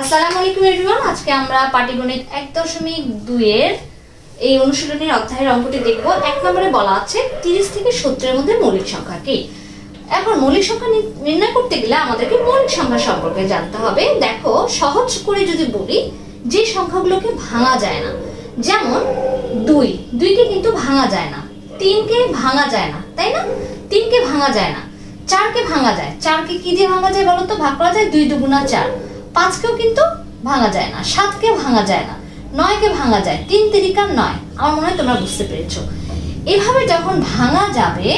আসসালামু আলাইকুম এভরিওয়ান, আজকে আমরা পাটিগণিত এক দশমিক দুইয়ের এই অনুশীলনের অধ্যায়ের অঙ্কটি দেখব। এক নম্বরে বলা আছে, তিরিশ থেকে সত্তরের মধ্যে মৌলিক সংখ্যা কি? এখন মৌলিক সংখ্যা নির্ণয় করতে গেলে আমাদেরকে মৌলিক সংখ্যা সম্পর্কে জানতে হবে। দেখো, সহজ করে যদি বলি, যে সংখ্যাগুলোকে ভাঙা যায় না, যেমন দুই, দুইকে কিন্তু ভাঙা যায় না, তিনকে ভাঙা যায় না, তাই না? তিনকে ভাঙা যায় না, চারকে ভাঙা যায়, চারকে কি দিয়ে ভাঙা যায় বলো তো ভাগ করা যায় দুই দুগুণা চার। পাঁচকেও কিন্তু ভাঙা যায় না, সাতকে ভাঙা যায় না, নয়কে ভাঙা যায়, তিন তিরিকা নয়। আমার মনে হয় তোমরা বুঝতে পেরেছ। এভাবে যখন ভাঙা যাবে,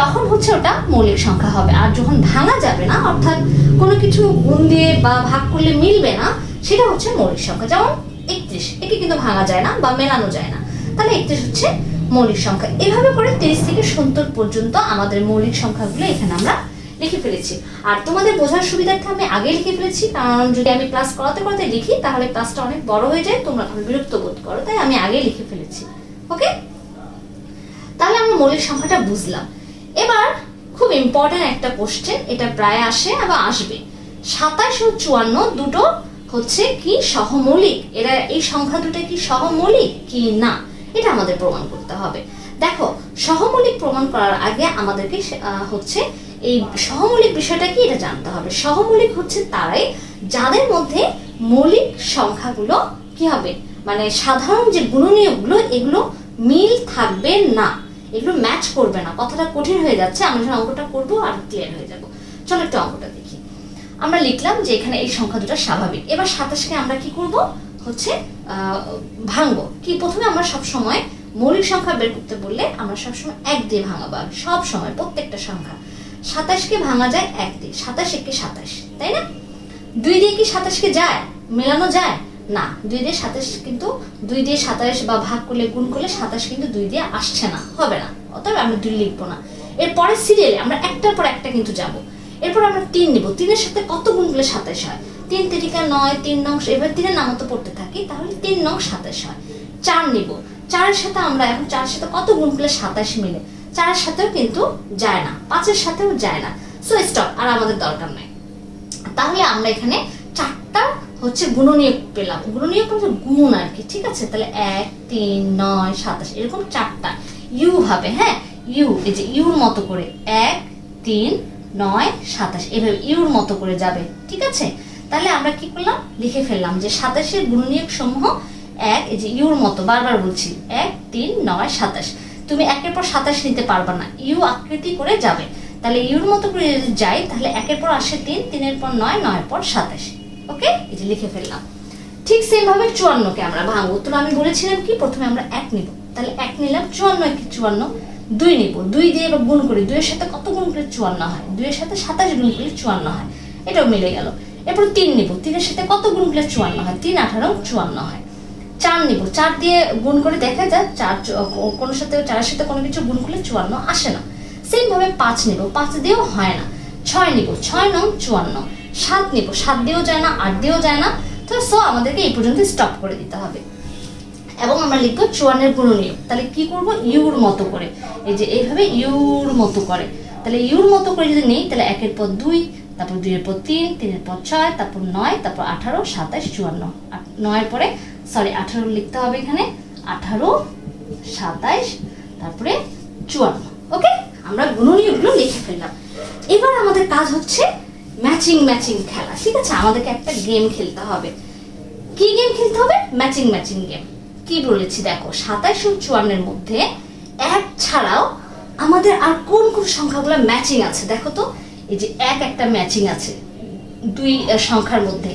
তখন হচ্ছে ওটা মৌলিক সংখ্যা হবে। আর যখন ভাঙা যাবে না, অর্থাৎ কোনো কিছু গুণ দিয়ে বা ভাগ করলে মিলবে না, সেটা হচ্ছে মৌলিক সংখ্যা। যেমন একত্রিশ, একে কিন্তু ভাঙা যায় না বা মেলানো যায় না। তাহলে একত্রিশ হচ্ছে মৌলিক সংখ্যা। এভাবে করে তিরিশ থেকে সত্তর পর্যন্ত আমাদের মৌলিক সংখ্যাগুলো এখানে আমরা লিখে ফেলেছি। আর তোমাদের বোঝার সুবিধার্থে আমি আগে লিখে ফেলেছি। কারণ যদি আমি ক্লাস করাতে করাতে লিখি, তাহলে ক্লাসটা অনেক বড় হয়ে যায়, তোমরা তখন বিরক্ত বোধ করো। তাই আমি আগে লিখে ফেলেছি। ওকে তাহলে আমরা মৌলিক সংখ্যাটা বুঝলাম। এবার খুব ইম্পর্টেন্ট একটা কোশ্চেন এটা প্রায় আসে, আবার আসবে। সাতাশ ও চুয়ান্ন দুটো হচ্ছে কি সহমৌলিক? এরা এই সংখ্যা দুটো কি সহমৌলিক কি না? এটা আমাদের প্রমাণ করতে হবে। দেখো সহমৌলিক প্রমাণ করার আগে আমাদেরকে হচ্ছে এই সহমৌলিক বিষয়টা কি এটা জানতে হবে। সহমৌলিক হচ্ছে তারাই যাদের মধ্যে মৌলিক সংখ্যাগুলো কি হবে? মানে সাধারণ যে গুণনীয়কগুলো, এগুলো মিল থাকবে না। এগুলো ম্যাচ করবে না। কথাটা কঠিন হয়ে যাচ্ছে, আমরা যখন অঙ্কটা করব আর ক্লিয়ার হয়ে যাব। চলো একটু অঙ্কটা দেখি। আমরা লিখলাম যে এখানে এই সংখ্যা দুটো স্বাভাবিক। এবার সাতাশকে আমরা কি করব? হচ্ছে ভাঙবো। কি? প্রথমে আমরা সব সময় মৌলিক সংখ্যা বের করতে বললে আমরা সবসময় এক দিয়ে ভাঙাবো সব সময় প্রত্যেকটা সংখ্যা সাতাশকে ভাঙা যায় এক দিয়ে। সাতাশ একে সাতাশ, তাই না? দুই দিয়ে কি সাতাশকে যায়? মেলানো যায়? না, দুই দিয়ে সাতাশ কিন্তু দুই দিয়ে সাতাশ বা ভাগ করলে, গুণ করলে সাতাশ কিন্তু দুই দিয়ে আসছে না, হবে না। অতএব আমরা দুই লিখব না। এরপরে সিরিয়ালে আমরা একটার পর একটা কিন্তু যাব। এরপর আমরা তিন নিব। তিনের সাথে কত গুণ করলে সাতাশ হয়? তিন তিরিকা নয়, তিন নং, এবার তিনের নাম তো পড়তে থাকি, তাহলে তিন নং সাতাশ হয়। চার নিব। চারের সাথে আমরা এখন, চারের সাথে কত গুণ করলে সাতাশ মিলে? চারের সাথেও কিন্তু যায় না, পাঁচের সাথেও যায় না। সো স্টপ আর আমাদের দরকার নাই। তাহলে আমরা এখানে চারটা হচ্ছে গুণনীয়ক পেলাম। গুণনীয়ক মানে গুণ আর কি, ঠিক আছে? তাহলে এক, তিন, নয়, সাতাশ, এরকম চারটা। ইউ ভাবে হ্যাঁ? ইউ এই যে ইউর মতো করে এক, তিন, নয়, সাতাশ, এভাবে ইউর মতো করে যাবে, ঠিক আছে? তাহলে আমরা কি করলাম? লিখে ফেললাম যে সাতাশের গুণনীয়ক সমূহ এক, এই যে ইউর মতো, বারবার বলছি, এক, তিন, নয়, সাতাশ। তুমি একের পর সাতাশ নিতে পারবে না, ইউ আকৃতি করে যাবে। তাহলে ইউর মতো করে যদি যাই, তাহলে একের পর আসে তিন, তিনের পর নয়, নয়ের পর সাতাশ। ওকে? এই যে লিখে ফেললাম। ঠিক সেম ভাবে চুয়ান্নকে আমরা ভাঙবো। তো আমি বলেছিলাম কি? প্রথমে আমরা এক নিব। তাহলে এক নিলাম, চুয়ান্ন একে চুয়ান্ন, দুই নিব। দুই দিয়ে এবার গুণ করি। দুইয়ের সাথে কত গুণ করে চুয়ান্ন হয়? দুইয়ের সাথে সাতাশ গুণ করলে চুয়ান্ন হয়। এটাও মিলে গেল। এরপর তিন নিব। তিনের সাথে কত গুণ করলে চুয়ান্ন হয়? তিন, আঠারো, চুয়ান্ন হয়। চার নিব। চার দিয়ে গুণ করে দেখা যায় চার কোনো সাথে চারের সাথে কোনো কিছু গুণ করলে চুয়ান্ন আসে না। সেম ভাবে পাঁচ নিব। পাঁচ দিয়েও হয় না। ছয় নিব। ছয় নং চুয়ান্ন। সাত নিব। সাত দিয়েও যায় না, আট দিয়েও যায় না। তো সো আমাদেরকে এই পর্যন্ত স্টপ করে দিতে হবে। এবং আমরা লিখব চুয়ান্নের গুণনীয় তাহলে কি করব? ইউর মতো করে। এই যে এইভাবে ইউর মতো করে। তাহলে ইউর মতো করে যদি নেই, তাহলে একের পর দুই, তারপর দুইয়ের পর তিন, তিনের পর ছয়, তারপর নয়, তারপর আঠারো, সাতাশ, চুয়ান্ন। নয়ের পরে সরি আঠারো লিখতে হবে এখানে। আঠারো, সাতাইশ, তারপরে চুয়ান্ন। ওকে আমরা গুণনীয়গুলো লিখে ফেললাম। এবার আমাদের কাজ হচ্ছে ম্যাচিং ম্যাচিং খেলা, ঠিক আছে? আমাদেরকে একটা গেম খেলতে হবে। কি গেম খেলতে হবে? ম্যাচিং ম্যাচিং গেম কি বলেছি, দেখো সাতাশ ও চুয়ান্নের মধ্যে এক ছাড়াও আমাদের আর কোন কোন সংখ্যাগুলো ম্যাচিং আছে? দেখো তো, এই যে এক একটা ম্যাচিং আছে দুই সংখ্যার মধ্যে।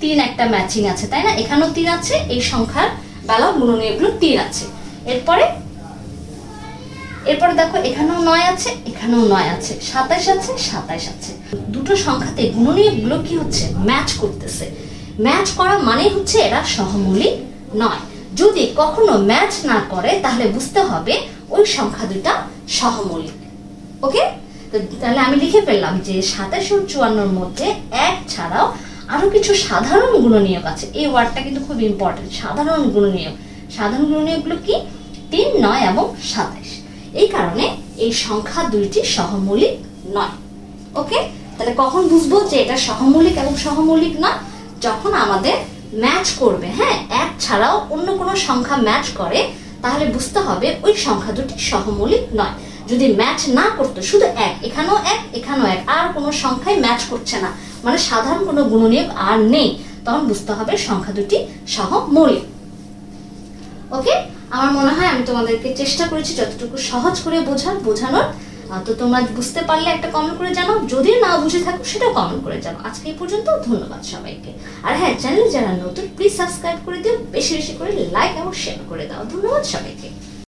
তিন একটা ম্যাচিং আছে, তাই না? এখানেও তিন আছে, এই সংখ্যার বেলা গুণনীয়গুলো তিন আছে। এরপরে এরপরে দেখো, এখানেও নয় আছে, এখানেও নয় আছে। সাতাশ আছে সাতাশ আছে। দুটো সংখ্যাতে গুণনীয়কগুলো কি হচ্ছে? ম্যাচ করতেছে। ম্যাচ করা মানে হচ্ছে এরা সহমৌলিক নয়। যদি কখনো ম্যাচ না করে, তাহলে বুঝতে হবে ওই সংখ্যা দুটা সহমৌলিক ওকে তাহলে আমি লিখে ফেললাম যে সাতাশ ও চুয়ান্নর মধ্যে এক ছাড়াও আরও কিছু সাধারণ গুণনীয়ক আছে। এই ওয়ার্ডটা কিন্তু খুব ইম্পর্টেন্ট সাধারণ গুণনীয়ক। সাধারণ গুণনীয়কগুলো কি? তিন, নয় এবং সাতাশ। এই কারণে এই সংখ্যা দুইটি সহমৌলিক নয়। ওকে তাহলে কখন বুঝব যে এটা সহমৌলিক এবং সহমৌলিক না? যখন আমাদের ম্যাচ করবে হ্যাঁ? এক ছাড়াও অন্য কোনো সংখ্যা ম্যাচ করে, তাহলে বুঝতে হবে ওই সংখ্যা দুটি সহমৌলিক নয়। যদি ম্যাচ না করতো, শুধু এক, এখানেও এক এখানেও এক, আর কোনো সংখ্যায় ম্যাচ করছে না। মানে সাধারণ কোনো গুণনীয়ক আর নেই। তখন বুঝতে হবে সংখ্যা দুটি সহ সহমৌলিক ওকে? আমার মনে হয় আমি তোমাদেরকে চেষ্টা করেছি যতটুকু সহজ করে বোঝার বোঝানোর। তো তোমরা বুঝতে পারলে একটা কমেন্ট করে জানাও। যদি না বুঝে থাকো, সেটাও কমেন্ট করে জানাও। আজকে এই পর্যন্ত, ধন্যবাদ সবাইকে। আর হ্যাঁ চ্যানেল যারা নতুন প্লিজ সাবস্ক্রাইব করে দিও। বেশি বেশি করে লাইক এবং শেয়ার করে দাও। ধন্যবাদ সবাইকে।